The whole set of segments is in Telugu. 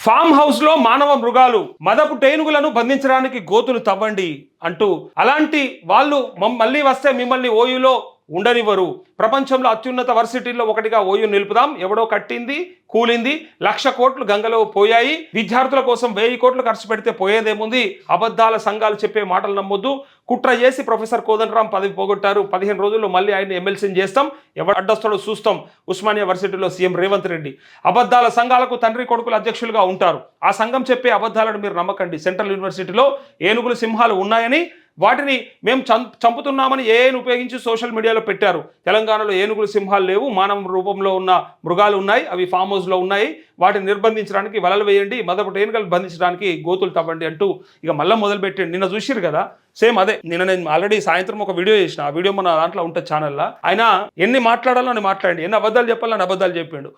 ఫామ్ హౌస్లో మానవ మృగాలు మదపు టేనుగులను బంధించడానికి గోతులు తవ్వండి అంటూ అలాంటి వాళ్ళు మళ్ళీ వస్తే మిమ్మల్ని ఓయూలో ఉండనివ్వరు. ప్రపంచంలో అత్యున్నత వర్సిటీల్లో ఒకటిగా ఓయూ నిలుపుదాం. ఎవడో కట్టింది కూలింది లక్ష కోట్లు గంగలో పోయాయి. విద్యార్థుల కోసం వెయ్యి కోట్లు ఖర్చు పెడితే పోయేదేముంది? అబద్ధాల సంఘాలు చెప్పే మాటలు నమ్మొద్దు. కుట్ర చేసి ప్రొఫెసర్ కోదండరాం పదవి పోగొట్టారు. పదిహేను రోజుల్లో మళ్ళీ ఆయన ఎమ్మెల్సీని చేస్తాం. ఎవడ అడ్డొస్తాడో చూస్తాం. ఉస్మానియా వర్సిటీలో సీఎం రేవంత్ రెడ్డి. అబద్ధాల సంఘాలకు తండ్రి కొడుకులు అధ్యక్షులుగా ఉంటారు. ఆ సంఘం చెప్పే అబద్ధాలను మీరు నమ్మకండి. సెంట్రల్ యూనివర్సిటీలో ఏనుగులు సింహాలు ఉన్నాయని వాటిని మేము చం చంపుతున్నామని ఏఐని ఉపయోగించి సోషల్ మీడియాలో పెట్టారు. తెలంగాణలో ఏనుగులు సింహాలు లేవు మానవ రూపంలో ఉన్న మృగాలు ఉన్నాయి అవి ఫామ్ హౌస్లో ఉన్నాయి. వాటిని నిర్బంధించడానికి వలలు వేయండి మొదటి ఏనుగలు బంధించడానికి గోతులు తవ్వండి అంటూ ఇక మళ్ళీ మొదలు పెట్టండి నిన్న చూసిరు కదా సేమ్ అదే. నిన్న నేను ఆల్రెడీ సాయంత్రం ఒక వీడియో చేసిన. ఆ వీడియో మన దాంట్లో ఉంటుంది ఛానల్లో. ఆయన ఎన్ని మాట్లాడాలో అని మాట్లాడి ఎన్ని అబద్ధాలు చెప్పాలని అబద్ధాలు చెప్పిండు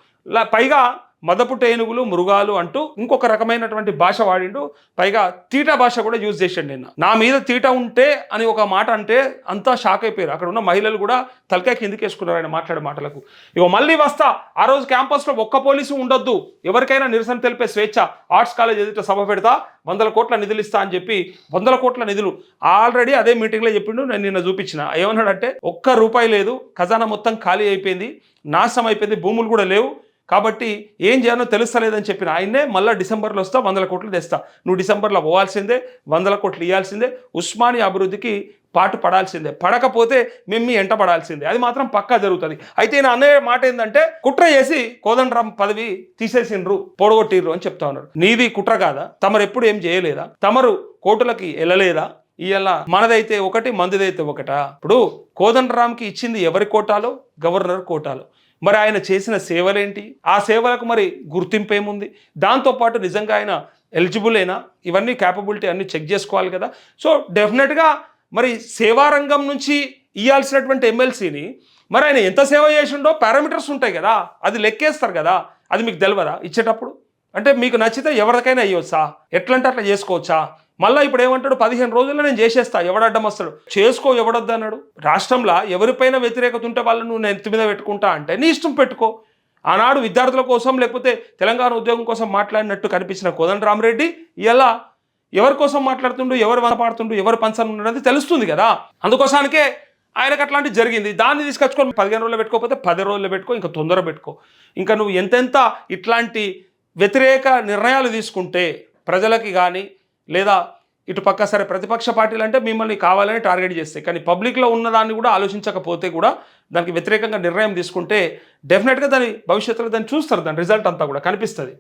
పైగా మదపుట ఏనుగులు మృగాలు అంటూ ఇంకొక రకమైనటువంటి భాష వాడిండు. పైగా తీట భాష కూడా యూజ్ చేశాడు నిన్న. నా మీద తీట ఉంటే అని ఒక మాట అంటే అంతా షాక్ అయిపోయారు. అక్కడ ఉన్న మహిళలు కూడా తలకాయ కిందికేసుకున్నారు ఆయన మాట్లాడే మాటలకు. ఇక మళ్ళీ వస్తా. ఆ రోజు క్యాంపస్లో ఒక్క పోలీసు ఉండొద్దు. ఎవరికైనా నిరసన తెలిపే స్వేచ్ఛ. ఆర్ట్స్ కాలేజ్ ఎదుట సభ పెడతా. వందల కోట్ల నిధులు ఇస్తా అని చెప్పి వందల కోట్ల నిధులు. ఆల్రెడీ అదే మీటింగ్లో చెప్పిండు నేను నిన్న చూపించిన. ఏమన్నాడంటే ఒక్క రూపాయి లేదు ఖజానా మొత్తం ఖాళీ అయిపోయింది నాశనం అయిపోయింది భూములు కూడా లేవు. కాబట్టి ఏం చేయాలో తెలుస్తలేదని చెప్పిన ఆయన్నే మళ్ళీ డిసెంబర్లో వస్తా వందల కోట్లు తెస్తా. నువ్వు డిసెంబర్లో పోవాల్సిందే వందల కోట్లు ఇవ్వాల్సిందే ఉస్మానియా అభివృద్ధికి పాటు పడాల్సిందే. పడకపోతే మేము మీ ఎంట పడాల్సిందే. అది మాత్రం పక్కా జరుగుతుంది. అయితే నా అన్నయ్య మాట ఏంటంటే కుట్ర చేసి కోదండరాం పదవి తీసేసిండ్రు పొడగొట్టిర్రు అని చెప్తా ఉన్నారు నీది కుట్ర కాదా? తమరు ఎప్పుడు ఏం చేయలేదా? తమరు కోర్టులకి వెళ్ళలేదా ఇవాళ మనదైతే ఒకటి మందిదైతే ఒకటా? ఇప్పుడు కోదండరామ్కి ఇచ్చింది ఎవరి కోటాలో? గవర్నర్ కోటాలో. మరి ఆయన చేసిన సేవలేంటి? ఆ సేవలకు మరి గుర్తింపు ఏముంది? దాంతోపాటు నిజంగా ఆయన ఎలిజిబుల్ అయినా ఇవన్నీ క్యాపబిలిటీ అన్ని చెక్ చేసుకోవాలి కదా. సో డెఫినెట్గా మరి సేవారంగం నుంచి ఇవ్వాల్సినటువంటి ఎమ్మెల్సీని మరి ఆయన ఎంత సేవ చేసిండో పారామీటర్స్ ఉంటాయి కదా అది లెక్కేస్తారు కదా అది మీకు తెలియదా ఇచ్చేటప్పుడు? అంటే మీకు నచ్చితే ఎవరికైనా అయ్యొచ్చా ఎట్లంటే అట్లా చేసుకోవచ్చా? మళ్ళీ ఇప్పుడు ఏమంటాడు పదిహేను రోజుల్లో నేను చేసేస్తా ఎవడడ్డం వస్తాడు? చేసుకో ఎవడొద్దు అన్నాడు. రాష్ట్రంలో ఎవరిపైన వ్యతిరేకత ఉంటే వాళ్ళని నువ్వు నెత్తి మీద పెట్టుకుంటా అంటే నీ ఇష్టం పెట్టుకో. ఆనాడు విద్యార్థుల కోసం లేకపోతే తెలంగాణ ఉద్యోగం కోసం మాట్లాడినట్టు కనిపించిన కోదండరామరెడ్డి ఇలా ఎవరి కోసం మాట్లాడుతుండు ఎవరు వనపాడుతుండు ఎవరు పంచం ఉన్నది తెలుస్తుంది కదా. అందుకోసానికే ఆయనకు అట్లాంటివి జరిగింది. దాన్ని తీసుకొచ్చుకొని పదిహేను రోజులు పెట్టుకోకపోతే పది రోజులు పెట్టుకో ఇంకా తొందర పెట్టుకో. ఇంకా నువ్వు ఎంతెంత ఇట్లాంటి వ్యతిరేక నిర్ణయాలు తీసుకుంటే ప్రజలకి కానీ లేదా ఇటు పక్క సరే ప్రతిపక్ష పార్టీలు అంటే మిమ్మల్ని కావాలని టార్గెట్ చేస్తాయి కానీ పబ్లిక్లో ఉన్నదాన్ని కూడా ఆలోచించకపోతే కూడా దానికి వ్యతిరేకంగా నిర్ణయం తీసుకుంటే డెఫినెట్గా దాని భవిష్యత్తులో దాన్ని చూస్తారు దాని రిజల్ట్ అంతా కూడా కనిపిస్తుంది.